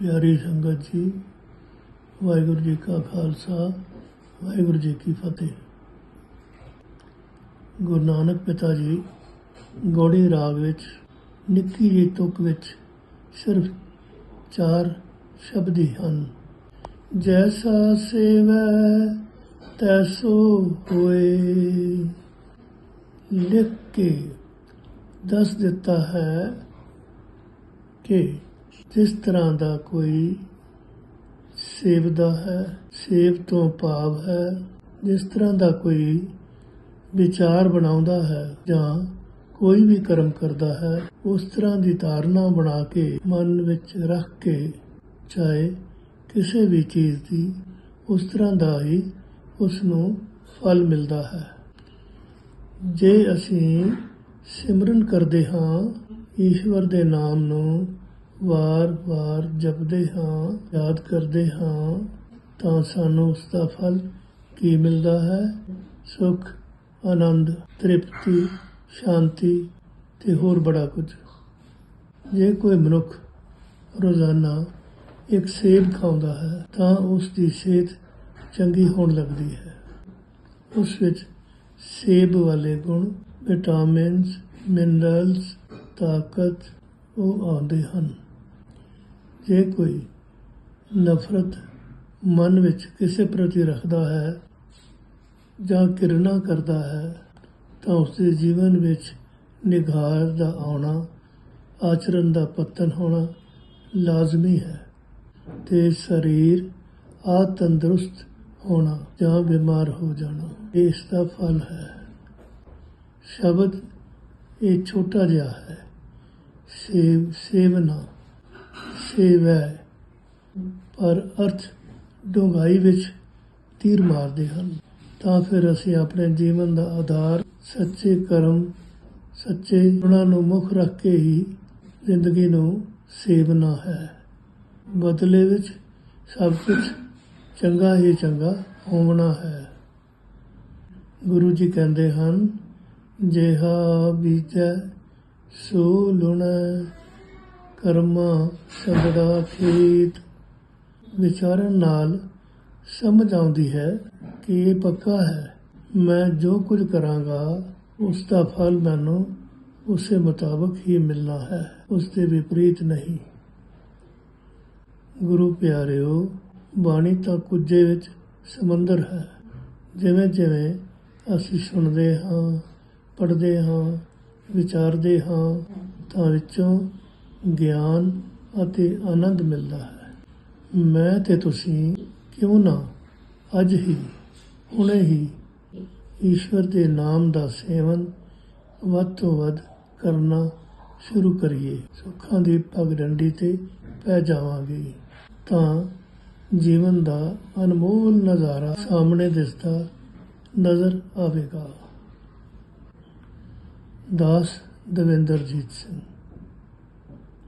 ਪਿਆਰੀ ਸੰਗਤ ਜੀ, ਵਾਹਿਗੁਰੂ ਜੀ ਕਾ ਖਾਲਸਾ, ਵਾਹਿਗੁਰੂ ਜੀ ਕੀ ਫਤਿਹ। ਗੁਰੂ ਨਾਨਕ ਪਿਤਾ ਜੀ, ਗੋੜੀ ਰਾਗ ਵਿੱਚ, ਨਿੱਕੀ ਜਿਹੀ ਤੁਕ ਵਿੱਚ ਸਿਰਫ ਚਾਰ ਸ਼ਬਦ ਹੀ ਹਨ। ਜੈਸਾ ਸੇਵੈ, ਤੈਸੋ ਹੋਏ। ਲਿਖ ਕੇ ਦੱਸ ਦਿੱਤਾ ਹੈ ਕਿ ਜਿਸ ਤਰ੍ਹਾਂ ਦਾ ਕੋਈ ਸੇਵਦਾ ਹੈ, ਸੇਵ ਤੋਂ ਭਾਵ ਹੈ, ਜਿਸ ਤਰ੍ਹਾਂ ਦਾ ਕੋਈ ਵਿਚਾਰ ਬਣਾਉਂਦਾ ਹੈ ਜਾਂ ਕੋਈ ਵੀ ਕਰਮ ਕਰਦਾ ਹੈ, ਉਸ ਤਰ੍ਹਾਂ ਦੀ ਧਾਰਨਾ ਬਣਾ ਕੇ ਮਨ ਵਿੱਚ ਰੱਖ ਕੇ ਚਾਹੇ ਕਿਸੇ ਵੀ ਚੀਜ਼ ਦੀ, ਉਸ ਤਰ੍ਹਾਂ ਦਾ ਹੀ ਉਸ ਨੂੰ ਫਲ ਮਿਲਦਾ ਹੈ। ਜੇ ਅਸੀਂ ਸਿਮਰਨ ਕਰਦੇ ਹਾਂ ਈਸ਼ਵਰ ਦੇ ਨਾਮ ਨੂੰ ਵਾਰ-ਵਾਰ ਜਪਦੇ ਹਾਂ, ਯਾਦ ਕਰਦੇ ਹਾਂ, ਤਾਂ ਸਾਨੂੰ ਉਸ ਦਾ ਫਲ ਕੀ ਮਿਲਦਾ ਹੈ? ਸੁਖ, ਆਨੰਦ, ਤ੍ਰਿਪਤੀ, ਸ਼ਾਂਤੀ ਤੇ ਹੋਰ ਬੜਾ ਕੁਝ। ਜੇ ਕੋਈ ਮਨੁੱਖ ਰੋਜ਼ਾਨਾ ਇੱਕ ਸੇਬ ਖਾਉਂਦਾ ਹੈ, ਤਾਂ ਉਸ ਦੀ ਸਿਹਤ ਚੰਗੀ ਹੋਣ ਲੱਗਦੀ ਹੈ। ਉਸ ਵਿੱਚ ਸੇਬ ਵਾਲੇ ਗੁਣ, ਵਿਟਾਮਿਨਸ, ਮਿਨਰਲਸ, ਤਾਕਤ ਉਹ ਆਉਂਦੇ ਹਨ। ਜੇ ਕੋਈ ਨਫ਼ਰਤ ਮਨ ਵਿੱਚ ਕਿਸੇ ਪ੍ਰਤੀ ਰੱਖਦਾ ਹੈ ਜਾਂ ਕਿਰਨਾ ਕਰਦਾ ਹੈ, ਤਾਂ ਉਸ ਦੇ ਜੀਵਨ ਵਿੱਚ ਨਿਗਾਰ ਦਾ ਆਉਣਾ, ਆਚਰਣ ਦਾ ਪਤਨ ਹੋਣਾ ਲਾਜ਼ਮੀ ਹੈ ਤੇ ਸਰੀਰ ਆ ਤੰਦਰੁਸਤ ਹੋਣਾ ਜਾਂ ਬਿਮਾਰ ਹੋ ਜਾਣਾ, ਇਹ ਇਸ ਦਾ ਫਲ ਹੈ। ਸ਼ਬਦ ਇਹ ਛੋਟਾ ਜਿਹਾ ਹੈ। ਸੇਵ ਸੇਵਨਾ। ਸੇਵ ਹੈ ਪਰ ਅਰਥ ਡੂੰਘਾਈ ਵਿੱਚ ਤੀਰ ਮਾਰਦੇ ਹਨ। ਤਾਂ ਫਿਰ ਅਸੀਂ ਆਪਣੇ ਜੀਵਨ ਦਾ ਆਧਾਰ ਸੱਚੇ ਕਰਮ, ਸੱਚੇ ਗੁਣਾਂ ਨੂੰ ਮੁੱਖ ਰੱਖ ਕੇ ਹੀ ਜ਼ਿੰਦਗੀ ਨੂੰ ਸੇਵਨਾ ਹੈ। ਬਦਲੇ ਵਿੱਚ ਸਭ ਕੁਝ ਚੰਗਾ ਹੀ ਚੰਗਾ ਹੋਣਾ ਹੈ। ਗੁਰੂ ਜੀ ਕਹਿੰਦੇ ਹਨ, ਜਿਹਾ ਬੀਜੈ ਸੋ ਲੁਣੈ। ਕਰਮਾ ਸਬਦਾ ਖੇਤ ਵਿਚਾਰਨ ਨਾਲ ਸਮਝ ਆਉਂਦੀ ਹੈ ਕਿ ਇਹ ਪੱਕਾ ਹੈ। ਮੈਂ ਜੋ ਕੁਝ ਕਰਾਂਗਾ, ਉਸ ਦਾ ਫਲ ਮੈਨੂੰ ਉਸੇ ਮੁਤਾਬਕ ਹੀ ਮਿਲਣਾ ਹੈ, ਉਸ ਦੇ ਵਿਪਰੀਤ ਨਹੀਂ। ਗੁਰੂ ਪਿਆਰਿਓ, ਬਾਣੀ ਤਾਂ ਕੁਝੇ ਵਿੱਚ ਸਮੁੰਦਰ ਹੈ। ਜਿਵੇਂ ਜਿਵੇਂ ਅਸੀਂ ਸੁਣਦੇ ਹਾਂ, ਪੜ੍ਹਦੇ ਹਾਂ, ਵਿਚਾਰਦੇ ਹਾਂ, ਤਾਂ ਵਿੱਚੋਂ ਗਿਆਨ ਅਤੇ ਆਨੰਦ ਮਿਲਦਾ ਹੈ। ਮੈਂ ਤੇ ਤੁਸੀਂ ਕਿਉਂ ਨਾ ਅੱਜ ਹੀ, ਹੁਣੇ ਹੀ ਈਸ਼ਵਰ ਦੇ ਨਾਮ ਦਾ ਸੇਵਨ ਵੱਧ ਤੋਂ ਵੱਧ ਕਰਨਾ ਸ਼ੁਰੂ ਕਰੀਏ। ਸੁੱਖਾਂ ਦੀ ਪਗਡੰਡੀ ਤੇ ਪੈ ਜਾਵਾਂਗੇ ਤਾਂ ਜੀਵਨ ਦਾ ਅਨਮੋਲ ਨਜ਼ਾਰਾ ਸਾਹਮਣੇ ਦਿਸਦਾ ਨਜ਼ਰ ਆਵੇਗਾ। ਦਾਸ ਦਵਿੰਦਰਜੀਤ ਸਿੰਘ